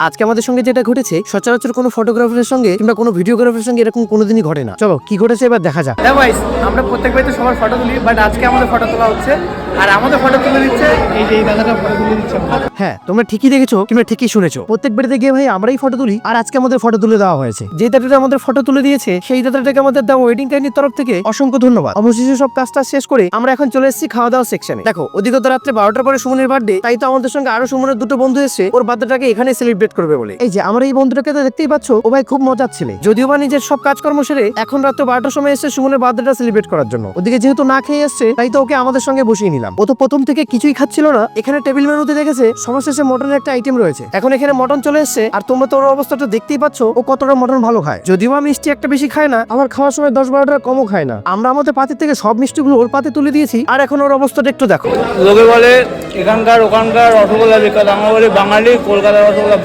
আজকে আমাদের সঙ্গে যেটা ঘটেছে, সচরাচর কোনো ফটোগ্রাফারের সঙ্গে কিংবা কোনো ভিডিওগ্রাফারের সঙ্গে এরকম কোনোদিনই ঘটে না। চলো, কি ঘটেছে এবার দেখা যাক। আমরা প্রত্যেক তো সবার ফটো তুলি বাট আজকে আমাদের ফটো তোলা হচ্ছে আর আমাদের ফটো তুলে দিচ্ছে, এই যে এই দাদাটা ফটো তুলে দিচ্ছে হ্যাঁ তোমরা ঠিকই দেখেছ, কিংবা ঠিকই শুনেছো। প্রত্যেক বাড়িতে গিয়ে ভাই আমরাই ফটো তুলি, আর আজকে আমাদের ফটো তুলে দেওয়া হয়েছে। যে দাদাটা আমাদের ফটো তুলে দিয়েছে, সেই দাদাটাকে আমাদের দেওয়া ওয়েডিং কাহিনীর তরফ থেকে অসংখ্য ধন্যবাদ। অবশেষে সব কাজটা শেষ করে আমরা এখন চলে এসেছি খাওয়া দাওয়া সেকশনে দেখো অধিকত রাত্রে বারোটার পরে সুমনের বার্থডে তাই তো আমাদের সঙ্গে আরও সুমনের দুটো বন্ধু এসে ওর বার্থডেটাকে এখানে সেলিব্রেট করবে বলে। এই যে, আমার এই বন্ধুটাকে তো দেখতেই পাচ্ছ, ও ভাই খুব মজার ছেলে। যদিও বা নিজের সব কাজকর্ম সেরে এখন রাত্রে বারোটার সময় এসে সুমনের বার্থডেটা সেলিব্রেট করার জন্য। ওদিকে যেহেতু না খেয়ে এসছে, তাই তো ওকে আমাদের সঙ্গে বসিয়ে নিলাম। ও তো প্রথম থেকে কিছুই খাচ্ছিল না। এখানে টেবিল মেনুতে দেখেছে সর্বশেষে মটনের একটা আইটেম রয়েছে। এখন এখানে মটন চলে এসেছে, আর তোমরা তো ওর অবস্থাটা দেখতেই পাচ্ছ, ও কতটা মটন ভালো খায়। যদিও বা মিষ্টি একটা বেশি খায় না আমার খাওয়ার সময় দশ বারোটা কমও খায় না। আমরা আমাদের পাতের থেকে সব মিষ্টিগুলো ওর পাতে তুলে দিয়েছি, আর এখন ওর অবস্থাটা একটু দেখো। লোকে বলে, এখানকার, ওখানকার রসগোল্লা বিখ্যাত। আমরা বলি বাঙালি কলকাতার রসগোল্লা